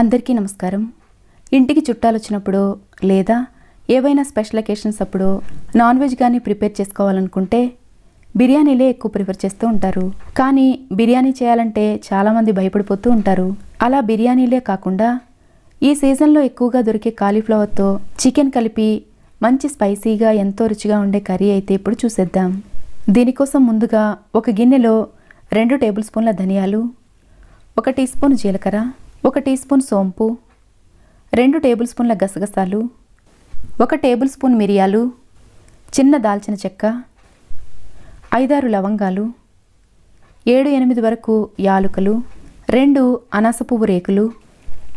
అందరికీ నమస్కారం. ఇంటికి చుట్టాలు వచ్చినప్పుడు లేదా ఏవైనా స్పెషల్ అకేషన్స్ అప్పుడు నాన్ వెజ్ కానీ ప్రిపేర్ చేసుకోవాలనుకుంటే బిర్యానీలే ఎక్కువ ప్రిఫర్ చేస్తూ ఉంటారు. కానీ బిర్యానీ చేయాలంటే చాలామంది భయపడిపోతూ ఉంటారు. అలా బిర్యానీలే కాకుండా ఈ సీజన్లో ఎక్కువగా దొరికే కాలీఫ్లవర్తో చికెన్ కలిపి మంచి స్పైసీగా ఎంతో రుచిగా ఉండే కర్రీ అయితే ఇప్పుడు చూసేద్దాం. దీనికోసం ముందుగా ఒక గిన్నెలో రెండు టేబుల్ స్పూన్ల ధనియాలు ఒక టీ స్పూన్ జీలకర్ర ఒక టీ స్పూన్ సోంపు రెండు టేబుల్ స్పూన్ల గసగసాలు ఒక టేబుల్ స్పూన్ మిరియాలు చిన్న దాల్చిన చెక్క ఐదారు లవంగాలు ఏడు ఎనిమిది వరకు యాలుకలు రెండు అనాస పువ్వు రేకులు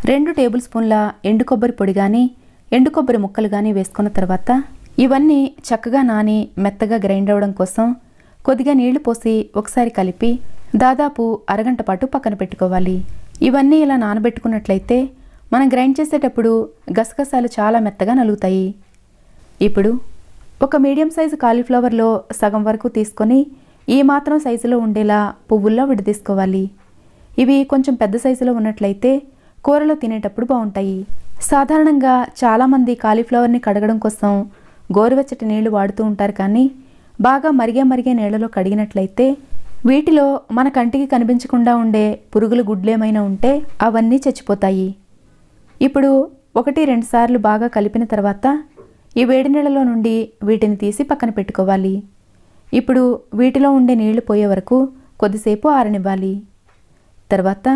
రెండు టేబుల్ స్పూన్ల ఎండు కొబ్బరి పొడి కానీ ఎండు కొబ్బరి ముక్కలు కానీ వేసుకున్న తర్వాత ఇవన్నీ చక్కగా నాని మెత్తగా గ్రైండ్ అవ్వడం కోసం కొద్దిగా నీళ్ళు పోసి ఒకసారి కలిపి దాదాపు అరగంట పాటు పక్కన పెట్టుకోవాలి. ఇవన్నీ ఇలా నానబెట్టుకున్నట్లయితే మనం గ్రైండ్ చేసేటప్పుడు గసగసాలు చాలా మెత్తగా నలుగుతాయి. ఇప్పుడు ఒక మీడియం సైజు కాలీఫ్లవర్లో సగం వరకు తీసుకొని ఈ మాత్రం సైజులో ఉండేలా పువ్వుల్లో విడదీసుకోవాలి. ఇవి కొంచెం పెద్ద సైజులో ఉన్నట్లయితే కూరలో తినేటప్పుడు బాగుంటాయి. సాధారణంగా చాలామంది కాలీఫ్లవర్ని కడగడం కోసం గోరువెచ్చటి నీళ్ళు వాడుతూ ఉంటారు కానీ బాగా మరిగే మరిగే నీళ్ళలో కడిగినట్లయితే వీటిలో మన కంటికి కనిపించకుండా ఉండే పురుగులు గుడ్లేమైనా ఉంటే అవన్నీ చచ్చిపోతాయి. ఇప్పుడు ఒకటి రెండు సార్లు బాగా కలిపిన తర్వాత ఈ వేడి నీళ్ళలో నుండి వీటిని తీసి పక్కన పెట్టుకోవాలి. ఇప్పుడు వీటిలో ఉండే నీళ్ళు పోయే వరకు కొద్దిసేపు ఆరనివ్వాలి. తర్వాత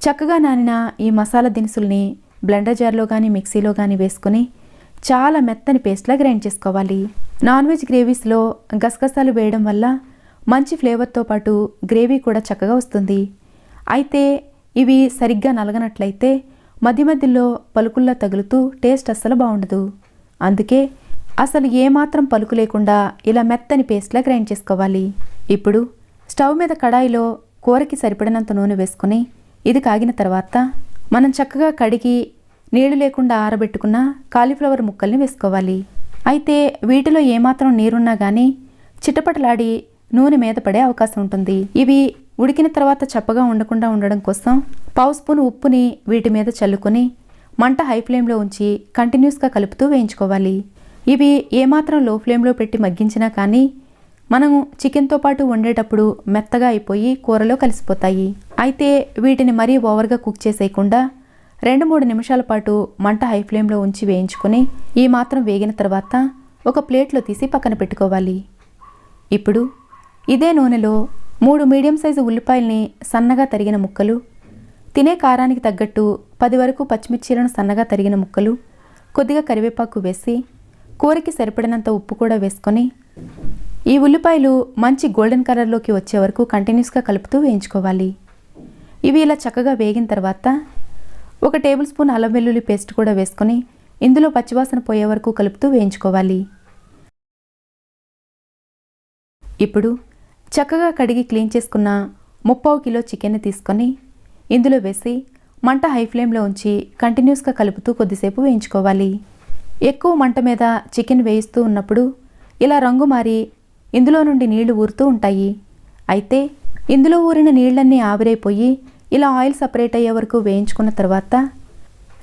చక్కగా నానిన ఈ మసాలా దినుసుల్ని బ్లెండర్ జార్లో కానీ మిక్సీలో కానీ వేసుకొని చాలా మెత్తని పేస్ట్లా గ్రైండ్ చేసుకోవాలి. నాన్ వెజ్ గ్రేవీస్లో గసగసాలు వేయడం వల్ల మంచి ఫ్లేవర్తో పాటు గ్రేవీ కూడా చక్కగా వస్తుంది. అయితే ఇవి సరిగ్గా నలగనట్లయితే మధ్య మధ్యలో పలుకుల్లా తగులుతూ టేస్ట్ అస్సలు బాగుండదు. అందుకే అసలు ఏమాత్రం పలుకు లేకుండా ఇలా మెత్తని పేస్ట్లా గ్రైండ్ చేసుకోవాలి. ఇప్పుడు స్టవ్ మీద కడాయిలో కూరకి సరిపడినంత నూనె వేసుకొని ఇది కాగిన తర్వాత మనం చక్కగా కడిగి నీళ్ళు లేకుండా ఆరబెట్టుకున్న కాలీఫ్లవర్ ముక్కల్ని వేసుకోవాలి. అయితే వీటిలో ఏమాత్రం నీరున్నా కానీ చిటపటలాడి నూనె మీద పడే అవకాశం ఉంటుంది. ఇవి ఉడికిన తర్వాత చప్పగా ఉండకుండా ఉండడం కోసం పావు స్పూన్ ఉప్పుని వీటి మీద చల్లుకొని మంట హై ఫ్లేమ్లో ఉంచి కంటిన్యూస్గా కలుపుతూ వేయించుకోవాలి. ఇవి ఏమాత్రం లో ఫ్లేమ్లో పెట్టి మగ్గించినా కానీ మనం చికెన్తో పాటు వండేటప్పుడు మెత్తగా అయిపోయి కూరలో కలిసిపోతాయి. అయితే వీటిని మరీ ఓవర్గా కుక్ చేసేయకుండా రెండు మూడు నిమిషాల పాటు మంట హై ఫ్లేమ్లో ఉంచి వేయించుకొని ఈ మాత్రం వేగిన తర్వాత ఒక ప్లేట్లో తీసి పక్కన పెట్టుకోవాలి. ఇప్పుడు ఇదే నూనెలో మూడు మీడియం సైజు ఉల్లిపాయల్ని సన్నగా తరిగిన ముక్కలు తినే కారానికి తగ్గట్టు పది వరకు పచ్చిమిర్చీలను సన్నగా తరిగిన ముక్కలు కొద్దిగా కరివేపాకు వేసి కూరకి సరిపడినంత ఉప్పు కూడా వేసుకొని ఈ ఉల్లిపాయలు మంచి గోల్డెన్ కలర్లోకి వచ్చే వరకు కంటిన్యూస్గా కలుపుతూ వేయించుకోవాలి. ఇవి ఇలా చక్కగా వేగిన తర్వాత ఒక టేబుల్ స్పూన్ అల్లం వెల్లుల్లి పేస్ట్ కూడా వేసుకొని ఇందులో పచ్చివాసన పోయే వరకు కలుపుతూ వేయించుకోవాలి. ఇప్పుడు చక్కగా కడిగి క్లీన్ చేసుకున్న ముప్పావు కిలో చికెన్ తీసుకొని ఇందులో వేసి మంట హై ఫ్లేమ్లో ఉంచి కంటిన్యూస్గా కలుపుతూ కొద్దిసేపు వేయించుకోవాలి. ఎక్కువ మంట మీద చికెన్ వేయిస్తూ ఉన్నప్పుడు ఇలా రంగు మారి ఇందులో నుండి నీళ్ళు ఊరుతూ ఉంటాయి. అయితే ఇందులో ఊరిన నీళ్ళన్నీ ఆవిరైపోయి ఇలా ఆయిల్ సపరేట్ అయ్యే వరకు వేయించుకున్న తర్వాత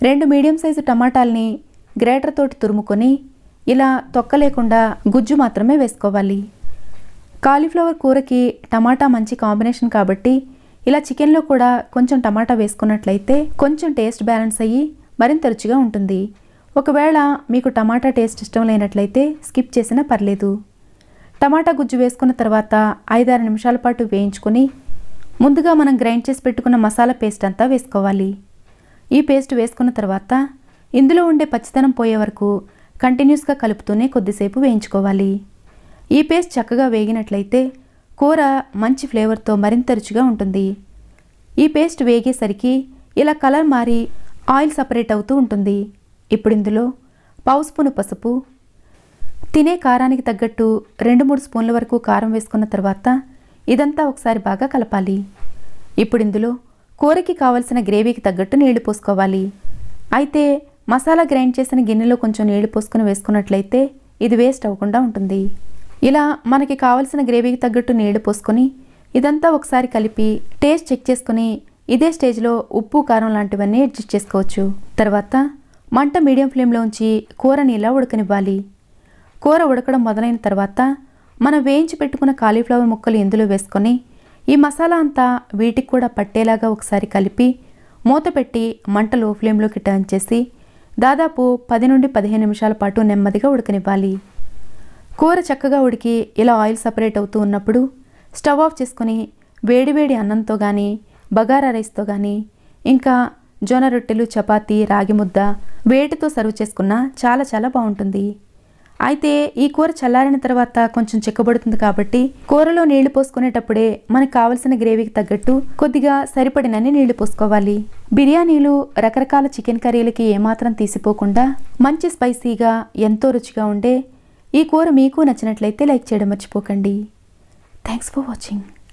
రెండు మీడియం సైజు టమాటాల్ని గ్రేటర్ తోటి తురుముకొని ఇలా తొక్క లేకుండా గుజ్జు మాత్రమే వేసుకోవాలి. కాలీఫ్లవర్ కూరకి టమాటా మంచి కాంబినేషన్ కాబట్టి ఇలా చికెన్లో కూడా కొంచెం టమాటా వేసుకున్నట్లయితే కొంచెం టేస్ట్ బ్యాలెన్స్ అయ్యి మరింత రుచిగా ఉంటుంది. ఒకవేళ మీకు టమాటా టేస్ట్ ఇష్టం లేనట్లయితే స్కిప్ చేసినా పర్లేదు. టమాటా గుజ్జు వేసుకున్న తర్వాత ఐదారు నిమిషాల పాటు వేయించుకొని ముందుగా మనం గ్రైండ్ చేసి పెట్టుకున్న మసాలా పేస్ట్ అంతా వేసుకోవాలి. ఈ పేస్ట్ వేసుకున్న తర్వాత ఇందులో ఉండే పచ్చితనం పోయే వరకు కంటిన్యూస్గా కలుపుతూనే కొద్దిసేపు వేయించుకోవాలి. ఈ పేస్ట్ చక్కగా వేగినట్లయితే కూర మంచి ఫ్లేవర్తో మరింత రుచిగా ఉంటుంది. ఈ పేస్ట్ వేగేసరికి ఇలా కలర్ మారి ఆయిల్ సపరేట్ అవుతూ ఉంటుంది. ఇప్పుడు ఇందులో పావు స్పూను పసుపు తినే కారానికి తగ్గట్టు రెండు మూడు స్పూన్ల వరకు కారం వేసుకున్న తర్వాత ఇదంతా ఒకసారి బాగా కలపాలి. ఇప్పుడు ఇందులో కూరకి కావలసిన గ్రేవీకి తగ్గట్టు నీళ్ళు పోసుకోవాలి. అయితే మసాలా గ్రైండ్ చేసిన గిన్నెలో కొంచెం నీళ్ళు పోసుకొని వేసుకున్నట్లయితే ఇది వేస్ట్ అవ్వకుండా ఉంటుంది. ఇలా మనకి కావలసిన గ్రేవీకి తగ్గట్టు నీళ్ళు పోసుకొని ఇదంతా ఒకసారి కలిపి టేస్ట్ చెక్ చేసుకుని ఇదే స్టేజ్లో ఉప్పు కారం లాంటివన్నీ అడ్జస్ట్ చేసుకోవచ్చు. తర్వాత మంట మీడియం ఫ్లేమ్లో ఉంచి కూరని ఇలా ఉడకనివ్వాలి. కూర ఉడకడం మొదలైన తర్వాత మనం వేయించి పెట్టుకున్న కాలీఫ్లవర్ ముక్కలు ఇందులో వేసుకొని ఈ మసాలా అంతా వీటికి కూడా పట్టేలాగా ఒకసారి కలిపి మూత పెట్టి మంట లో ఫ్లేమ్లోకి టర్న్ చేసి దాదాపు పది నుండి పదిహేను నిమిషాల పాటు నెమ్మదిగా ఉడకనివ్వాలి. కూర చక్కగా ఉడికి ఇలా ఆయిల్ సపరేట్ అవుతూ ఉన్నప్పుడు స్టవ్ ఆఫ్ చేసుకొని వేడివేడి అన్నంతో కానీ బగారా రైస్తో కానీ ఇంకా జొన్న రొట్టెలు చపాతీ రాగి ముద్ద వేటితో సర్వ్ చేసుకున్నా చాలా చాలా బాగుంటుంది. అయితే ఈ కూర చల్లారిన తర్వాత కొంచెం చిక్కబడుతుంది కాబట్టి కూరలో నీళ్ళు పోసుకునేటప్పుడే మనకు కావలసిన గ్రేవీకి తగ్గట్టు కొద్దిగా సరిపడినన్ని నీళ్ళు పోసుకోవాలి. బిర్యానీలు రకరకాల చికెన్ కర్రీలకి ఏమాత్రం తీసిపోకుండా మంచి స్పైసీగా ఎంతో రుచిగా ఉండే ఈ కూర మీకు నచ్చినట్లయితే లైక్ చేయడం మర్చిపోకండి. Thanks for watching